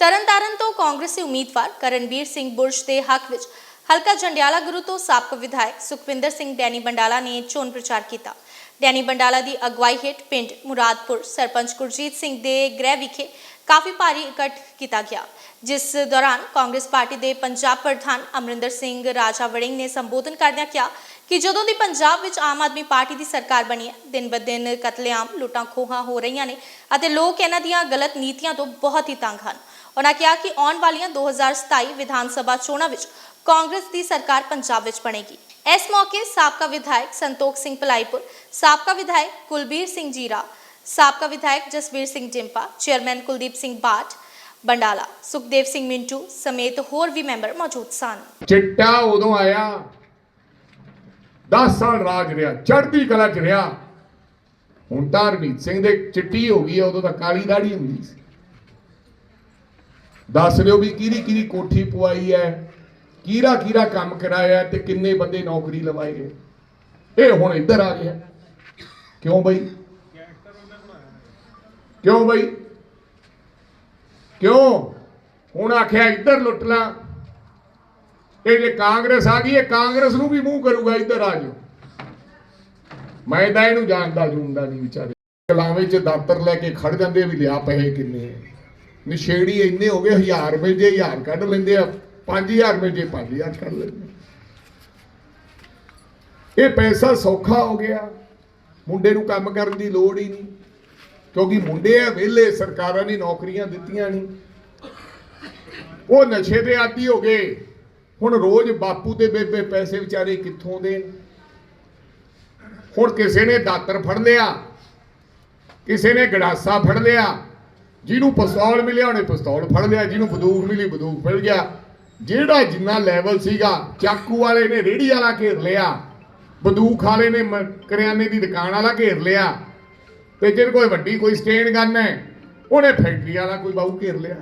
ਤਰਨਤਾਰਨ ਤੋਂ ਕਾਂਗਰਸੀ ਉਮੀਦਵਾਰ ਕਰਨਵੀਰ ਸਿੰਘ ਬੁਰਸ਼ ਦੇ ਹੱਕ ਵਿੱਚ ਹਲਕਾ ਜੰਡਿਆਲਾ ਗੁਰੂ ਤੋਂ ਸਾਬਕਾ ਵਿਧਾਇਕ ਸੁਖਵਿੰਦਰ ਸਿੰਘ ਡੈਨੀ ਬੰਡਾਲਾ ਨੇ ਚੋਣ ਪ੍ਰਚਾਰ ਕੀਤਾ। ਡੈਨੀ ਬੰਡਾਲਾ ਦੀ ਅਗਵਾਈ ਹੇਠ ਪਿੰਡ ਮੁਰਾਦਪੁਰ ਸਰਪੰਚ ਗੁਰਜੀਤ ਸਿੰਘ ਦੇ ਗ੍ਰਹਿ ਵਿਖੇ ਕਾਫੀ ਭਾਰੀ ਇਕੱਠ ਕੀਤਾ ਗਿਆ, ਜਿਸ ਦੌਰਾਨ ਕਾਂਗਰਸ ਪਾਰਟੀ ਦੇ ਪੰਜਾਬ ਪ੍ਰਧਾਨ ਅਮਰਿੰਦਰ ਸਿੰਘ ਰਾਜਾ ਵੜਿੰਗ ਨੇ ਸੰਬੋਧਨ ਕਰਦਿਆਂ ਕਿਹਾ ਕਿ ਜਦੋਂ ਦੀ ਪੰਜਾਬ ਵਿੱਚ ਆਮ ਆਦਮੀ ਪਾਰਟੀ ਦੀ ਸਰਕਾਰ ਬਣੀ ਹੈ, ਦਿਨ ਬ ਦਿਨ ਕਤਲੇਆਮ, ਲੁੱਟਾਂ ਖੋਹਾਂ ਹੋ ਰਹੀਆਂ ਨੇ ਅਤੇ ਲੋਕ ਇਹਨਾਂ ਦੀਆਂ ਗਲਤ ਨੀਤੀਆਂ ਤੋਂ ਬਹੁਤ ਹੀ ਤੰਗ ਹਨ। ਉਹਨਾਂ ਕਿਹਾ ਕਿ ਆਉਣ ਵਾਲੀਆਂ 2027 ਵਿਧਾਨ ਸਭਾ ਚੋਣਾਂ ਵਿੱਚ ਕਾਂਗਰਸ ਦੀ ਸਰਕਾਰ ਪੰਜਾਬ ਵਿੱਚ ਬਣੇਗੀ। ਇਸ ਮੌਕੇ ਸਾਬਕਾ ਵਿਧਾਇਕ ਸੰਤੋਖ ਸਿੰਘ ਭਲਾਈਪੁਰ, ਸਾਬਕਾ ਵਿਧਾਇਕ ਕੁਲਬੀਰ ਸਿੰਘ ਜੀਰਾ, ਸਾਬਕਾ ਵਿਧਾਇਕ ਜਸਵੀਰ ਸਿੰਘ ਜਿੰਪਾ, ਚੇਅਰਮੈਨ ਕੁਲਦੀਪ ਸਿੰਘ ਬਾਠ, ਬੰਡਾਲਾ, ਸੁਖਦੇਵ ਸਿੰਘ ਮਿੰਟੂ ਸਮੇਤ ਹੋਰ ਵੀ ਮੈਂਬਰ ਮੌਜੂਦ ਸਨ। ਚਿੱਟਾ ਉਦੋਂ ਆਇਆ 10 ਸਾਲ ਰਾਜ ਰਿਹਾ, ਚੜ੍ਹਦੀ ਕਲਾ ਚ ਰਿਹਾ। ਹੁਣ ਤਾਂ ਹਰਮੀਤ ਸਿੰਘ ਦੇ ਚਿੱਟੀ ਹੋ ਗਈ ਹੈ, ਉਦੋਂ ਤਾਂ ਕਾਲੀ ਦਾੜੀ ਹੁੰਦੀ ਸੀ। ਦੱਸ ਦਿਓ ਵੀ ਕਿਹਦੀ ਕਿਹਦੀ ਕੋਠੀ ਪਵਾਈ ਹੈ ਕਿਹੜਾ ਕਿਹੜਾ ਕੰਮ ਕਰਾਇਆ ਤੇ ਕਿੰਨੇ ਬੰਦੇ ਨੌਕਰੀ ਲਵਾਏ ਗਏ? ਇਹ ਹੁਣ ਇੱਧਰ ਆ ਗਿਆ ਕਿਉਂ ਬਈ? ਕਿਉਂ ਬਈ? ਕਿਉਂ? ਹੁਣ ਆਖਿਆ ਇੱਧਰ ਲੁੱਟ ਲਾ। ਇਹ ਜੇ ਕਾਂਗਰਸ ਆ ਗਈ, ਇਹ ਕਾਂਗਰਸ ਨੂੰ ਵੀ ਮੂੰਹ ਕਰੂਗਾ, ਇੱਧਰ ਆ ਜਾਓ। ਮੈਂ ਤਾਂ ਇਹਨੂੰ ਜਾਣਦਾ ਜੂਣਦਾ ਨਹੀਂ ਵਿਚਾਰੇ। ਕਲਾਵੇਂ 'ਚ ਦਾਤਰ ਲੈ ਕੇ ਖੜ ਜਾਂਦੇ ਵੀ ਲਿਆ ਪੈਸੇ ਕਿੰਨੇ ਨਸ਼ੇੜੀ ਇੰਨੇ ਹੋ ਗਏ 1000 ਰੁਪਏ ਜੇ 1000 ਕੱਢ ਲੈਂਦੇ ਆ। 5000 ਰੁਪਏ ਜੇ 5000 ਕੱਢ ਲੈਂਦੇ ਇਹ ਪੈਸਾ ਸੌਖਾ ਹੋ ਗਿਆ। ਮੁੰਡੇ ਨੂੰ ਕੰਮ ਕਰਨ ਦੀ ਲੋੜ ਹੀ ਨਹੀਂ, ਕਿਉਂਕਿ ਮੁੰਡੇ ਆ, ਵਿਹਲੇ, ਸਰਕਾਰਾਂ ਨੇ ਨੌਕਰੀਆਂ ਦਿੱਤੀਆਂ ਨਹੀਂ। ਉਹ ਨਸ਼ੇ ਦੇ ਆਦੀ ਹੋ ਗਏ। ਹੁਣ ਰੋਜ਼ ਬਾਪੂ ਤੇ ਬੇਬੇ ਪੈਸੇ ਵਿਚਾਰੇ ਕਿੱਥੋਂ ਦੇਣ? ਹੁਣ ਕਿਸੇ ਨੇ ਦਾਤਰ ਫੜ ਲਿਆ, ਕਿਸੇ ਨੇ ਗੜਾਸਾ ਫੜ ਲਿਆ, ਜਿਹਨੂੰ ਪਿਸਤੌਲ ਮਿਲਿਆ, ਉਹਨੇ ਪਿਸਤੌਲ ਫੜ ਲਿਆ, ਜਿਹਨੂੰ ਬੰਦੂਕ ਮਿਲੀ, ਬੰਦੂਕ ਫੜ ਗਿਆ। ਜਿਹੜਾ ਜਿੰਨਾ ਲੈਵਲ ਸੀਗਾ, ਚਾਕੂ ਵਾਲੇ ਨੇ ਰੇੜੀ ਵਾਲਾ ਘੇਰ ਲਿਆ, ਬੰਦੂਕ ਵਾਲੇ ਨੇ ਮ- ਕਰਿਆਨੇ ਦੀ ਦੁਕਾਨ ਵਾਲਾ ਘੇਰ ਲਿਆ, ਤੇ ਜਿਹਦੇ ਕੋਈ ਵੱਡੀ ਕੋਈ ਸਟੇਨ ਗਨ ਹੈ, ਉਹਨੇ ਫੈਕਟਰੀ ਵਾਲਾ ਕੋਈ ਬਾਹੂ ਘੇਰ ਲਿਆ।